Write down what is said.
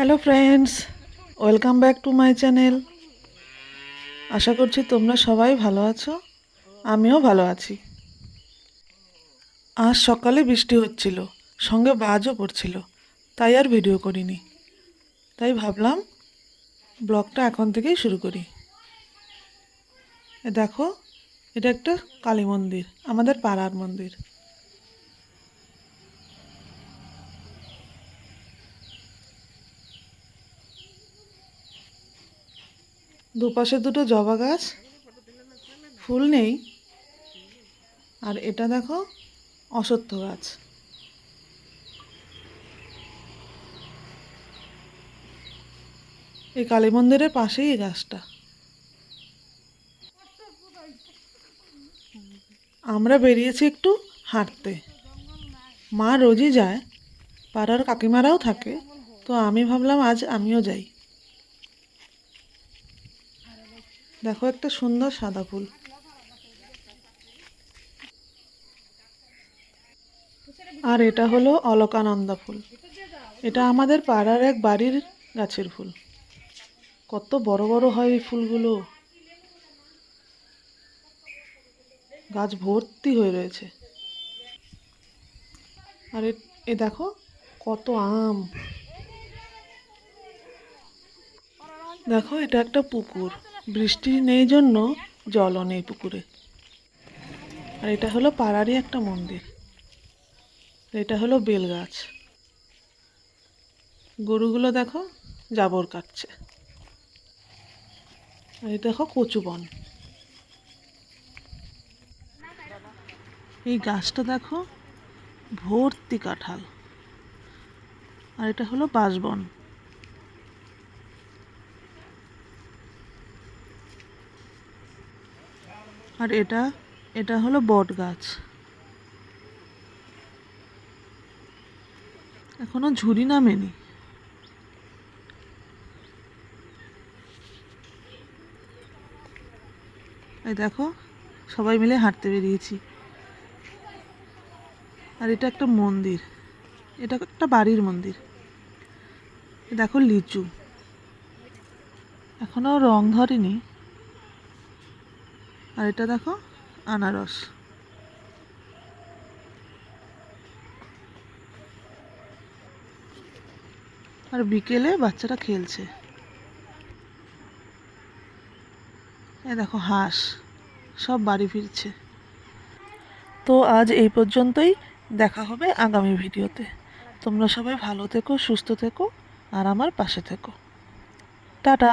Hello friends welcome back to my channel আশা করছি তোমরা সবাই ভালো আছো। আমিও ভালো আছি। আজ সকালে বৃষ্টি হচ্ছিল, সঙ্গে বাজও পড়ছিল, তাই আর ভিডিও করিনি। তাই ভাবলাম, ব্লগটা এখন থেকেই শুরু করি। দেখো, এটা একটা কালী মন্দির, আমাদের পাড়ার মন্দির। দুপাশে দুটো জবা গাছ, ফুল নেই। আর এটা দেখো, অশ্বত্থ গাছ। এই কালী মন্দিরের পাশেই গাছটা। আমরা বেরিয়েছি একটু হাঁটতে। মা রোজই যায়, পাড়ার কাকিমারাও থাকে। তো আমি ভাবলাম, আজ আমিও যাই। দেখো একটা সুন্দর সাদা ফুল। আর এটা হলো অলকানন্দা ফুল। এটা আমাদের পাড়ার এক বাড়ির গাছের ফুল। কত বড় বড় হয় এই ফুলগুলো। গাছ ভর্তি হয়ে রয়েছে। আর এ- দেখো কত আম। দেখো এটা একটা পুকুর। বৃষ্টি নেই জন্য জলও নেই পুকুরে। আর এটা হলো পাড়ারই একটা মন্দির। এটা হলো বেল গাছ গরুগুলো দেখো জাবর কাটছে। আর এই দেখো কচু বন। এই গাছটা দেখো ভর্তি কাঁঠাল। আর এটা হলো বাঁশবন। আর এটা এটা হলো বট গাছ। এখনও ঝুরি নামেনি। এই দেখো, সবাই মিলে হাঁটতে বেরিয়েছি। আর এটা একটা মন্দির। এটা একটা বাড়ির মন্দির। দেখো লিচু। এখনও রং ধরেনি। আর এটা দেখো, আনারস। আর বিকেলে বাচ্চারা খেলছে। এ দেখো, হাঁস। সব বাড়ি ফিরছে। তো আজ এই পর্যন্তই। দেখা হবে আগামী ভিডিওতে। তোমরা সবাই ভালো থেকো, সুস্থ থেকো, আর আমার পাশে থেকো। টাটা!